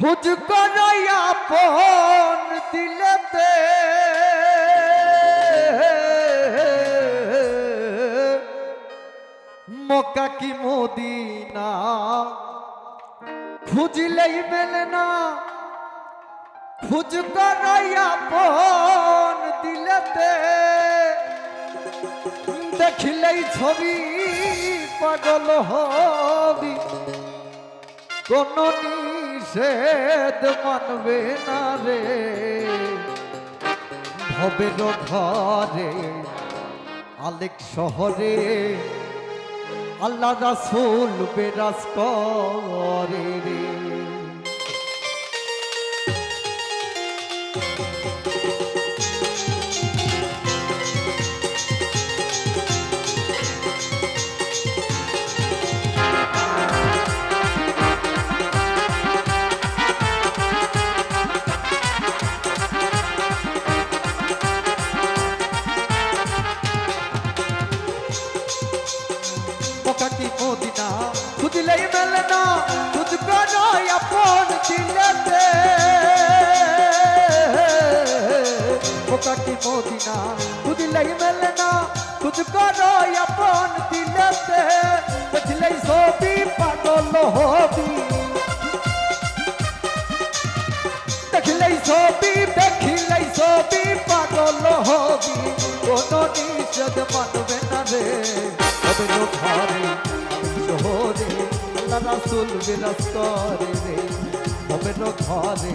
খুঁজ করাইয়া পন দিলেতে। মক্কা কি মদিনা? খুঁজলেই মেলে না। খুঁজ করাইয়া পন দিলেতে। দেখিলেই ছবি পাগল হবি। কোন নিষেধ মানবে না রে। ভবের ঘরে আলেক শহরে আল্লাহ রাসুল বেরাস করে রে। মদিনা খুঁজলেই মেলে না খুঁজ নয় আপন দিলেতে দেখলেই ছবি পাগল হবি দেখলেই ছবি দেখিলেই ছবি পাগল হবি কোন নিষেধ মানবে না রে তবে ঘরে শহরে রাসুল বিরাজ করে রে তো ঘরে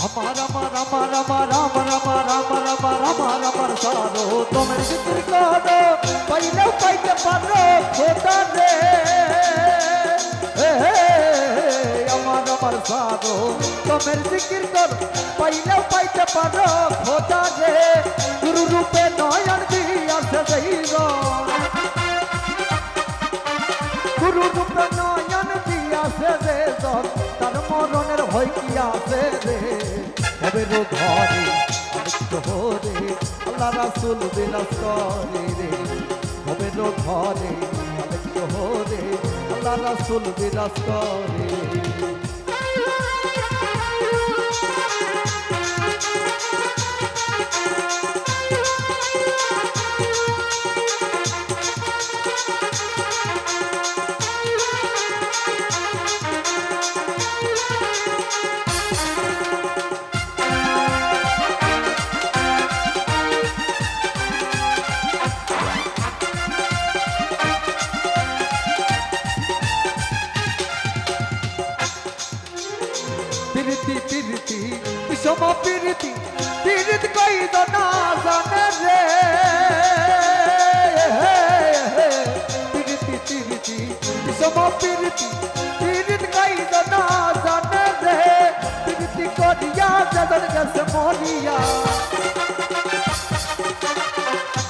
আমার আমার আমার আমার আমার আমার আমার আমার আমার আমার সারো তোমার জিকির করো পাইলেও পাইতে পারো খোদা রে আমার আমার সারো তোমার জিকির করো পাইলেও পাইতে পারো খোদা রে গুরু রূপে নয়ন দিয়াছে দৈরন হইয়াছে রে হবে রো ঘরে রে আল্লাহ রাসুল বিলাস করে রে। হবে রো ঘরে রে আল্লাহ রাসুল বিলাস করে প্রীতি প্রীতি বিষম প্রীতি প্রীতি কই না জানে রে? প্রীতি প্রীতি বিষম প্রীতি প্রীতি কই না জানে রে? প্রীতি করিয়া জগৎ গেছে মরিয়া।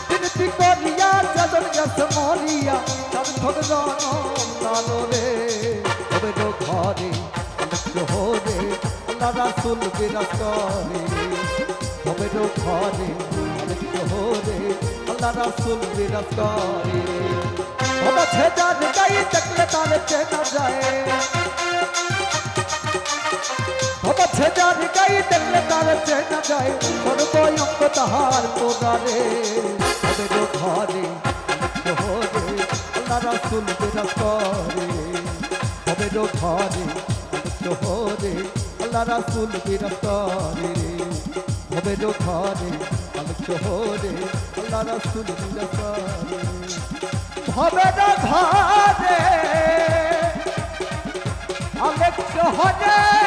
প্রীতি করিয়া জগৎ গেছে মরিয়া সার্থক জনম রে। রাসুল বিরাজ করে তো ঘরে আল্লাহ রাসুল বিরাজ বাবা ছেদার গাই দেখলে তার চেনা যায়। বাবা ছেদার গাই দেখলে তার চেনা যায়। সর্বয়ঙ্গ তাহার পোদারে তো ঘরে শহরে আল্লাহ রাসুল বিরাজ করে তো ঘরে আল্লাহ রাসুল বিরস্তরে হবে তো ঘরে আলোক শহরে আল্লাহ রাসুল বিরস্তরে হবে তো ঘরে আলোক শহরে